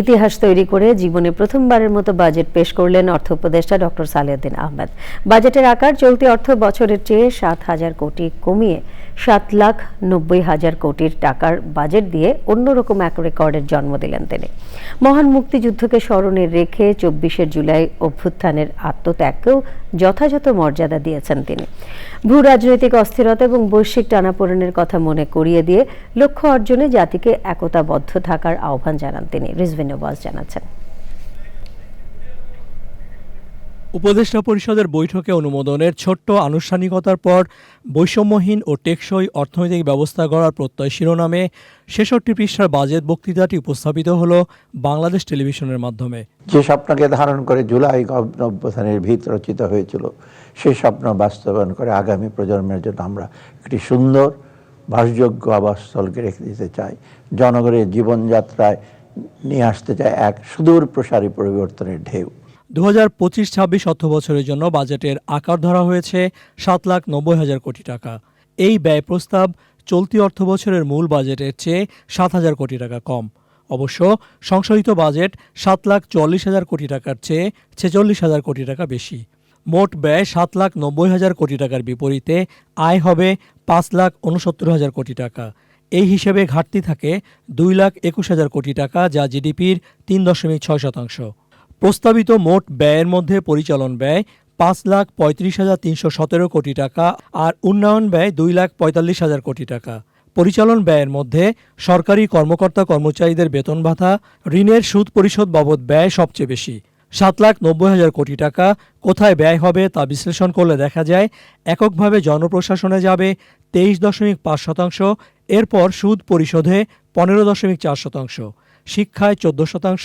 ইতিহাস তৈরি করে জীবনে প্রথমবারের মতো বাজেট পেশ করলেন অর্থ উপদেষ্টা ডক্টর সালেউদ্দিন আহমেদ। বাজেটের আকার চলতি অর্থ বছরের চেয়ে সাত হাজার কোটি কমিয়ে সাত লাখ নব্বই হাজার কোটির টাকার বাজেট দিয়ে অন্যরকম এক রেকর্ডের জন্ম দিলেন তিনি। মহান মুক্তিযুদ্ধকে স্মরণে রেখে চব্বিশে জুলাই অভ্যুত্থানের আত্মত্যাগকেও যথাযথ মর্যাদা দিয়েছেন তিনি। ভূ রাজনৈতিক অস্থিরতা এবং বৈশ্বিক টানাপোড়েনের কথা মনে করিয়ে দিয়ে লক্ষ্য অর্জনে জাতিকে একতাবদ্ধ থাকার আহ্বান জানান তিনি রিজভিন নওয়াজ জানাচ্ছেন। উপদেষ্টা পরিষদের বৈঠকে অনুমোদনের ছোট্ট আনুষ্ঠানিকতার পর বৈষম্যহীন ও টেকসই অর্থনৈতিক ব্যবস্থা গড়ার প্রত্যয় শিরোনামে ছেষট্টি পৃষ্ঠার বাজেট বক্তৃতাটি উপস্থাপিত হল বাংলাদেশ টেলিভিশনের মাধ্যমে। যে স্বপ্নকে ধারণ করে জুলাই অভ্যুত্থানের ভিত রচিত হয়েছিল সেই স্বপ্ন বাস্তবায়ন করে আগামী প্রজন্মের জন্য আমরা একটি সুন্দর বাসযোগ্য আবাসস্থলকে রেখে দিতে চাই। জনগণের জীবনযাত্রায় নিয়ে আসতে চাই এক সুদূর প্রসারী পরিবর্তনের ঢেউ। দু হাজার পঁচিশ ছাব্বিশ অর্থ বছরের জন্য বাজেটের আকার ধরা হয়েছে সাত লাখ নব্বই হাজার কোটি টাকা। এই ব্যয় প্রস্তাব চলতি অর্থ বছরের মূল বাজেটের চেয়ে সাত হাজার কোটি টাকা কম। অবশ্য সংশোধিত বাজেট সাত লাখ চল্লিশ হাজার কোটি টাকার চেয়ে ছেচল্লিশ হাজার কোটি টাকা বেশি। মোট ব্যয় সাত লাখ নব্বই হাজার কোটি টাকার বিপরীতে আয় হবে পাঁচ লাখ উনসত্তর হাজার কোটি টাকা। এই হিসেবে ঘাটতি থাকে দুই লাখ একুশ হাজার কোটি টাকা, যা জিডিপির তিন দশমিক ছয় শতাংশ। প্রস্তাবিত মোট ব্যয়ের মধ্যে পরিচালন ব্যয় পাঁচ লাখ পঁয়ত্রিশ হাজার তিনশো সতেরো কোটি টাকা আর উন্নয়ন ব্যয় দুই লাখ পঁয়তাল্লিশ হাজার কোটি টাকা। পরিচালন ব্যয়ের মধ্যে সরকারি কর্মকর্তা কর্মচারীদের বেতন ভাতা, ঋণের সুদ পরিশোধ বাবদ ব্যয় সবচেয়ে বেশি। সাত লাখ নব্বই হাজার কোটি টাকা কোথায় ব্যয় হবে তা বিশ্লেষণ করলে দেখা যায়, এককভাবে জনপ্রশাসনে যাবে তেইশ দশমিক পাঁচ শতাংশ, এরপর সুদ পরিশোধে পনেরো দশমিক চার শতাংশ। শিক্ষায় চোদ্দ শতাংশ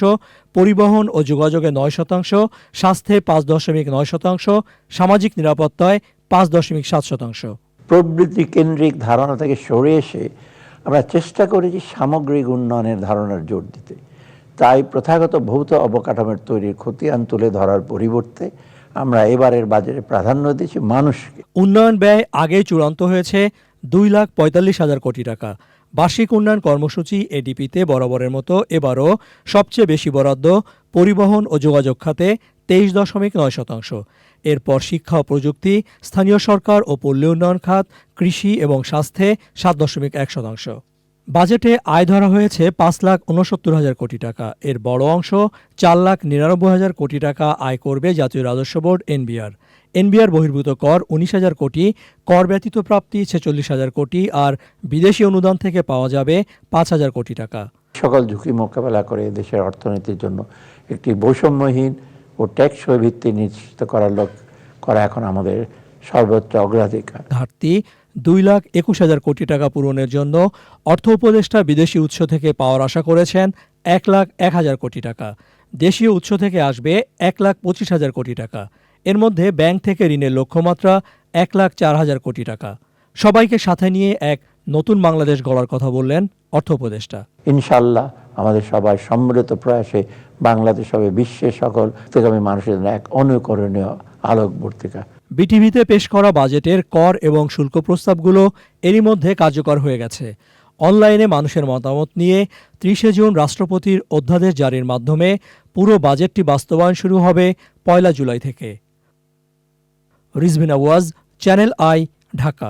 পরিবহন ও যোগাযোগে নয় শতাংশ স্বাস্থ্যে পাঁচ দশমিক নয় শতাংশ সামাজিক নিরাপত্তায় পাঁচ দশমিক সাত শতাংশ। প্রবৃত্তি কেন্দ্রিক ধারণা থেকে সরে এসে আমরা চেষ্টা করেছি সামগ্রিক উন্নয়নের ধারণার জোর দিতে। তাই প্রথাগত ভৌত অবকাঠামোর তৈরির খতিয়ান তুলে ধরার পরিবর্তে আমরা এবারের বাজারে প্রাধান্য দিয়েছি মানুষকে। উন্নয়ন ব্যয় আগেই চূড়ান্ত হয়েছে দুই লাখ পঁয়তাল্লিশ হাজার কোটি টাকা। বার্ষিক উন্নয়ন কর্মসূচি এডিপিতে বরাবরের মতো এবারও সবচেয়ে বেশি বরাদ্দ পরিবহন ও যোগাযোগ খাতে তেইশ দশমিক নয় শতাংশ। এরপর শিক্ষা ও প্রযুক্তি, স্থানীয় সরকার ও পল্লী উন্নয়ন খাত, কৃষি এবং স্বাস্থ্যে সাত দশমিক এক শতাংশ। বাজেটে আয় ধরা হয়েছে পাঁচ লাখ উনসত্তর হাজার কোটি টাকা। এর বড় অংশ চার লাখ নিরানব্বই হাজার কোটি টাকা আয় করবে জাতীয় রাজস্ব বোর্ড এনবিআর। এনবিআর বহির্ভূত কর উনিশ হাজার কোটি কর ব্যতীত প্রাপ্তি ছেচল্লিশ হাজার কোটি আর বিদেশি অনুদান থেকে পাওয়া যাবে পাঁচ হাজার কোটি টাকা। সকল ঝুঁকি মোকাবেলা করে দেশের অর্থনীতির জন্য একটি বৈষম্যহীন ও টেকসই ভিত্তি নিশ্চিত করার লোক করা এখন আমাদের সর্বোচ্চ অগ্রাধিকার। ঘাটতি দুই লাখ একুশ হাজার কোটি টাকা পূরণের জন্য অর্থ উপদেষ্টা বিদেশি উৎস থেকে পাওয়ার আশা করেছেন এক লাখ এক হাজার কোটি টাকা। দেশীয় উৎস থেকে আসবে এক লাখ পঁচিশ হাজার কোটি টাকা। এর মধ্যে ব্যাংক থেকে ঋণের লক্ষ্যমাত্রা এক লাখ চার হাজার কোটি টাকা। সবাইকে সাথে নিয়ে এক নতুন বাংলাদেশ গড়ার কথা বললেন অর্থ উপদেষ্টা। ইনশাল্লাহ আমাদের সবাই সম্মিলিত প্রয়াসে বাংলাদেশ হবে বিশ্বের সকল প্রতিগামী মানুষের এক অনুকরণীয় আলোকবর্তিকা। বিটিভিতে পেশ করা বাজেটের কর এবং শুল্ক প্রস্তাবগুলো এরই মধ্যে কার্যকর হয়ে গেছে। অনলাইনে মানুষের মতামত নিয়ে ত্রিশে জুন রাষ্ট্রপতির অধ্যাদেশ জারির মাধ্যমে পুরো বাজেটটি বাস্তবায়ন শুরু হবে পয়লা জুলাই থেকে। রিজবিনা ওয়াজ চ্যানেল আই, ঢাকা।